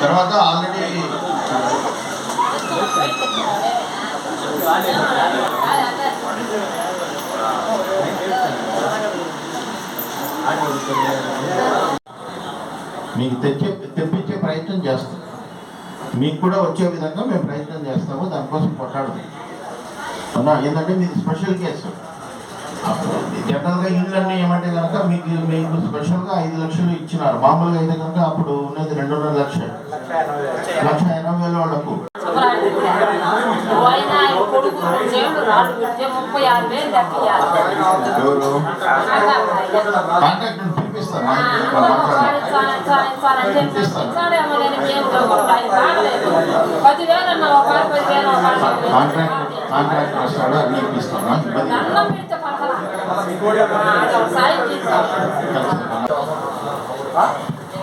తర్వాత ఆల్రెడీ మీకు తెచ్చే తెప్పించే ప్రయత్నం చేస్తాం. మీకు కూడా వచ్చే విధంగా మేము ప్రయత్నం చేస్తాము దానికోసం కొట్టాడదు అవునా ఏంటంటే మీది స్పెషల్ కేసు జనరల్గా ఇళ్ళన్నీ ఏమంటే కనుక మీకు మీకు స్పెషల్గా ఐదు లక్షలు ఇచ్చినారు. మామూలుగా అయితే కనుక అప్పుడు ఉన్నది రెండున్నర లక్షలు. లక్ష ఎనభై వేల వాళ్ళకు. కాంటాక్ట్ పదివేలు. కాంట్రాక్ట్ కాంట్రాక్ట్ వస్తాడు అన్ని ఇప్పిస్తాను ఇబ్బంది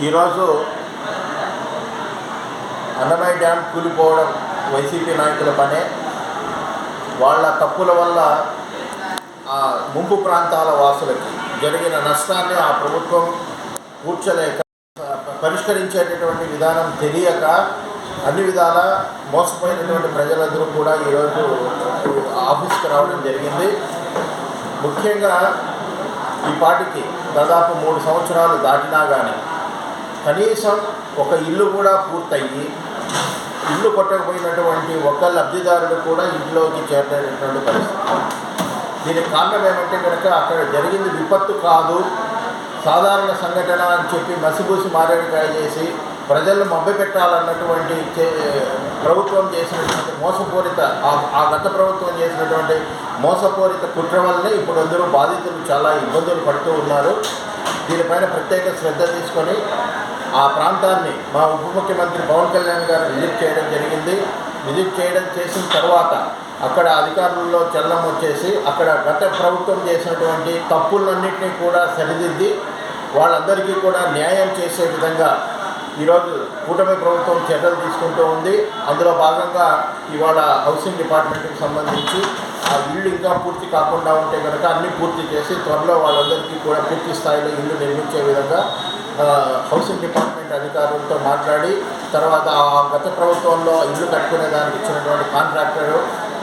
ఈరోజు అన్నమయ్య డ్యామ్ కూలిపోవడం వైసీపీ నాయకుల పనే. వాళ్ళ తప్పుల వల్ల ఆ ముంపు ప్రాంతాల వాసులకి జరిగిన నష్టాన్ని ఆ ప్రభుత్వం కూర్చలేక పరిష్కరించేటటువంటి విధానం తెలియక అన్ని విధాల మోసపోయినటువంటి ప్రజలందరూ కూడా ఈరోజు ఆఫీస్కి రావడం జరిగింది. ముఖ్యంగా ఈ పాటికి దాదాపు మూడు సంవత్సరాలు దాటినా కానీ కనీసం ఒక ఇల్లు కూడా పూర్తయ్యి ఇల్లు కొట్టకపోయినటువంటి ఒక్క లబ్ధిదారుడు కూడా ఇంట్లోకి చేరలేనటువంటి పరిస్థితి. దీనికి కారణం ఏమంటే కనుక అక్కడ జరిగింది విపత్తు కాదు. సాధారణ సంఘటన అని చెప్పి మసిపూసి మారేడుకాయ చేసి ప్రజలను మభ్యపెట్టాలన్నటువంటి చే- ప్రభుత్వం చేసినటువంటి మోసపూరిత ఆ- గత ప్రభుత్వం చేసినటువంటి మోసపూరిత కుట్ర వల్లనే ఇప్పుడు అందరూ బాధితులు చాలా ఇబ్బందులు పడుతూ ఉన్నారు. దీనిపైన ప్రత్యేక శ్రద్ధ తీసుకొని ఆ ప్రాంతాన్ని మా ఉప ముఖ్యమంత్రి పవన్ కళ్యాణ్ గారు విజిట్ చేయడం జరిగింది. విజిట్ చేయడం చేసిన తర్వాత అక్కడ అధికారుల్లో చలనం వచ్చేసి అక్కడ గత ప్రభుత్వం చేసినటువంటి తప్పులన్నింటినీ కూడా సరిదిద్ది వాళ్ళందరికీ కూడా న్యాయం చేసే విధంగా ఈరోజు కూటమి ప్రభుత్వం చర్యలు తీసుకుంటూ ఉంది. అందులో భాగంగా ఇవాళ హౌసింగ్ డిపార్ట్మెంట్కి సంబంధించి ఆ ఇల్లు ఇంకా పూర్తి కాకుండా ఉంటే కనుక అన్నీ పూర్తి చేసి త్వరలో వాళ్ళందరికీ కూడా పూర్తి స్థాయిలో ఇల్లు నిర్మించే విధంగా హౌసింగ్ డిపార్ట్మెంట్ అధికారులతో మాట్లాడి తర్వాత ఆ గత ప్రభుత్వంలో ఇల్లు కట్టుకునే దానికి ఇచ్చినటువంటి కాంట్రాక్టర్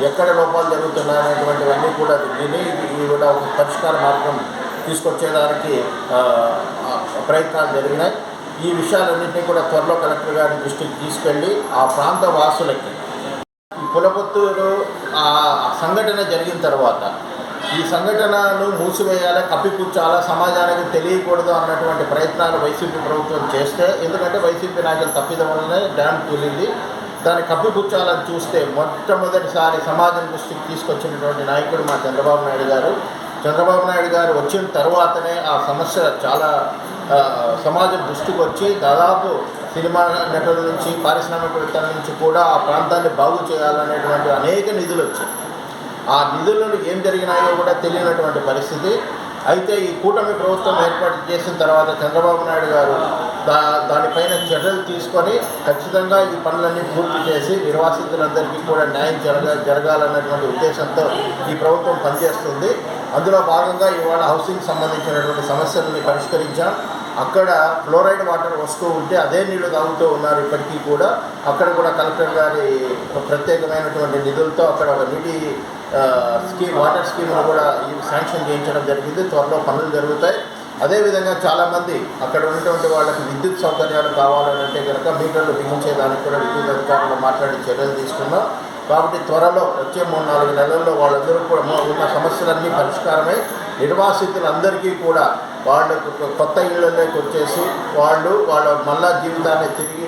ఎక్కడ లోపాలు జరుగుతున్నాయనేటువంటివన్నీ కూడా విని ఇవి కూడా ఒక పరిష్కార మార్గం తీసుకొచ్చేదానికి ప్రయత్నాలు జరిగినాయి. ఈ విషయాలన్నింటినీ కూడా త్వరలో కలెక్టర్ గారి దృష్టికి తీసుకెళ్ళి ఆ ప్రాంత వాసులకి ఈ పులపత్తూరు ఆ సంఘటన జరిగిన తర్వాత ఈ సంఘటనను మూసివేయాలా కప్పిపుచ్చాలా సమాజానికి తెలియకూడదు అన్నటువంటి ప్రయత్నాలు వైసీపీ ప్రభుత్వం చేస్తే ఎందుకంటే వైసీపీ నాయకులు తప్పిదం వల్లనే డ్యామ్ కూలింది దాన్ని కప్పిపుచ్చాలని చూస్తే మొట్టమొదటిసారి సమాజం దృష్టికి తీసుకొచ్చినటువంటి నాయకుడు మా చంద్రబాబు నాయుడు గారు. చంద్రబాబు నాయుడు గారు వచ్చిన తర్వాతనే ఆ సమస్య చాలా సమాజం దృష్టికి వచ్చి దాదాపు సినిమా నటుల నుంచి పారిశ్రామికవేత్తల నుంచి కూడా ఆ ప్రాంతాన్ని బాగు చేయాలనేటువంటి అనేక నిధులు వచ్చాయి. ఆ నిధులను ఏం జరిగినాయో కూడా తెలియనటువంటి పరిస్థితి. అయితే ఈ కూటమి ప్రభుత్వం ఏర్పాటు చేసిన తర్వాత చంద్రబాబు నాయుడు గారు దా దానిపైన చర్యలు తీసుకొని ఖచ్చితంగా ఈ పనులన్నీ పూర్తి చేసి నిర్వాసితులందరికీ కూడా న్యాయం జరగ జరగాలన్నటువంటి ఉద్దేశంతో ఈ ప్రభుత్వం పనిచేస్తుంది. అందులో భాగంగా ఇవాళ హౌసింగ్ సంబంధించినటువంటి సమస్యలని పరిష్కరించాం. అక్కడ ఫ్లోరైడ్ వాటర్ వస్తూ ఉంటే అదే నీళ్ళు తాగుతూ ఉన్నారు ఇప్పటికీ కూడా. అక్కడ కూడా కలెక్టర్ గారి ప్రత్యేకమైనటువంటి నిధులతో అక్కడ ఒక నీటి స్కీమ్ వాటర్ స్కీమ్ను కూడా శాంక్షన్ చేయించడం జరిగింది. త్వరలో పనులు జరుగుతాయి. అదేవిధంగా చాలామంది అక్కడ ఉన్నటువంటి వాళ్ళకి విద్యుత్ సౌకర్యాలు కావాలంటే కనుక మీటర్లు బిగించేదానికి కూడా విద్యుత్ అధికారులు మాట్లాడి చర్యలు తీసుకున్నాం. కాబట్టి త్వరలో వచ్చే మూడు నాలుగు నెలల్లో వాళ్ళందరూ కూడా ఉన్న సమస్యలన్నీ పరిష్కారమై నిర్వాసితులందరికీ కూడా వాళ్ళకు కొత్త ఇళ్ళలోకి వచ్చేసి వాళ్ళు వాళ్ళ మళ్ళా జీవితాన్ని తిరిగి